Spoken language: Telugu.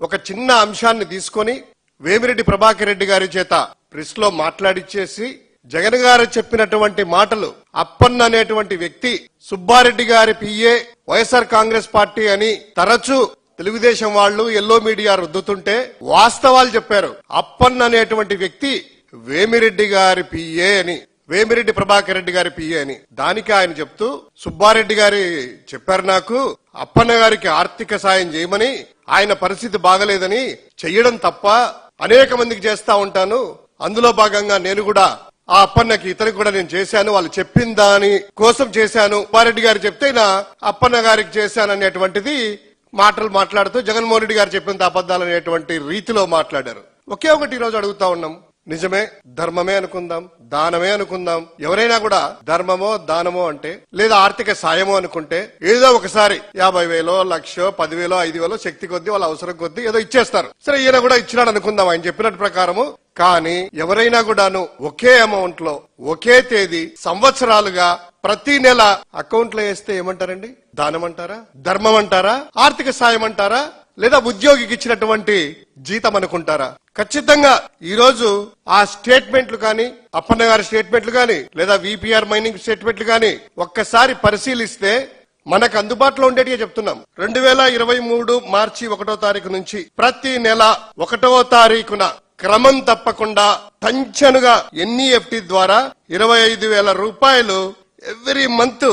ఒక చిన్న అంశాన్ని తీసుకొని వేమిరెడ్డి ప్రభాకర్ రెడ్డి గారి చేత ప్రెస్లో మాట్లాడిచ్చేసి జగన్ గారు చెప్పినటువంటి మాటలు అప్పన్న అనేటువంటి వ్యక్తి సుబ్బారెడ్డి గారి పిఏ వైఎస్ఆర్ కాంగ్రెస్ పార్టీ అని తరచూ తెలుగుదేశం వాళ్ళు ఎల్లో మీడియా రుద్దుతుంటే వాస్తవాలు చెప్పారు. అప్పన్న అనేటువంటి వ్యక్తి వేమిరెడ్డి గారి పిఏ అని వేమిరెడ్డి ప్రభాకర్ రెడ్డి గారి పిఏ అని దానికి ఆయన చెప్తూ సుబ్బారెడ్డి గారి చెప్పారు నాకు అప్పన్న గారికి ఆర్థిక సాయం చేయమని ఆయన పరిస్థితి బాగలేదని చెయ్యడం తప్ప అనేక మందికి చేస్తా ఉంటాను. అందులో భాగంగా నేను కూడా ఆ అప్పన్నకి ఇతనికి కూడా నేను చేశాను. వాళ్ళు చెప్పిన దాని కోసం చేశాను. సుబ్బారెడ్డి గారు చెప్తే నా అప్పన్న గారికి చేశాను అనేటువంటిది మాటలు మాట్లాడుతూ జగన్మోహన్ రెడ్డి గారు చెప్పిన అబద్ధాలు అనేటువంటి రీతిలో మాట్లాడారు. ఒకే ఒకటి ఈ రోజు అడుగుతా ఉన్నాం. నిజమే ధర్మమే అనుకుందాం దానమే అనుకుందాం. ఎవరైనా కూడా ధర్మమో దానమో అంటే లేదా ఆర్థిక సాయమో అనుకుంటే ఏదో ఒకసారి యాభై వేలో లక్షో పదివేలో ఐదు వేలో శక్తి కొద్దీ వాళ్ళ అవసరం కొద్దీ ఏదో ఇచ్చేస్తారు. సరే ఈయన కూడా ఇచ్చినాడు అనుకుందాం ఆయన చెప్పినట్టు ప్రకారము. కానీ ఎవరైనా కూడాను ఒకే అమౌంట్లో ఒకే తేదీ సంవత్సరాలుగా ప్రతి నెల అకౌంట్లో వేస్తే ఏమంటారండి? దానం అంటారా ధర్మం అంటారా ఆర్థిక సాయం అంటారా లేదా ఉద్యోగికి ఇచ్చినటువంటి జీతం అనుకుంటారా? ఖచ్చితంగా. ఈ రోజు ఆ స్టేట్మెంట్లు కానీ అప్పన్న గారి స్టేట్మెంట్లు కానీ లేదా విపిఆర్ మైనింగ్ స్టేట్మెంట్లు కానీ ఒక్కసారి పరిశీలిస్తే మనకు అందుబాటులో ఉండేటిగా చెప్తున్నాం. రెండు వేల ఇరవై మూడు మార్చి ఒకటో తారీఖు నుంచి ప్రతి నెల ఒకటో తారీఖున క్రమం తప్పకుండా తంచనుగా ఎన్ఈఎఫ్టి ద్వారా ఇరవై ఐదు వేల రూపాయలు ఎవ్రీ మంత్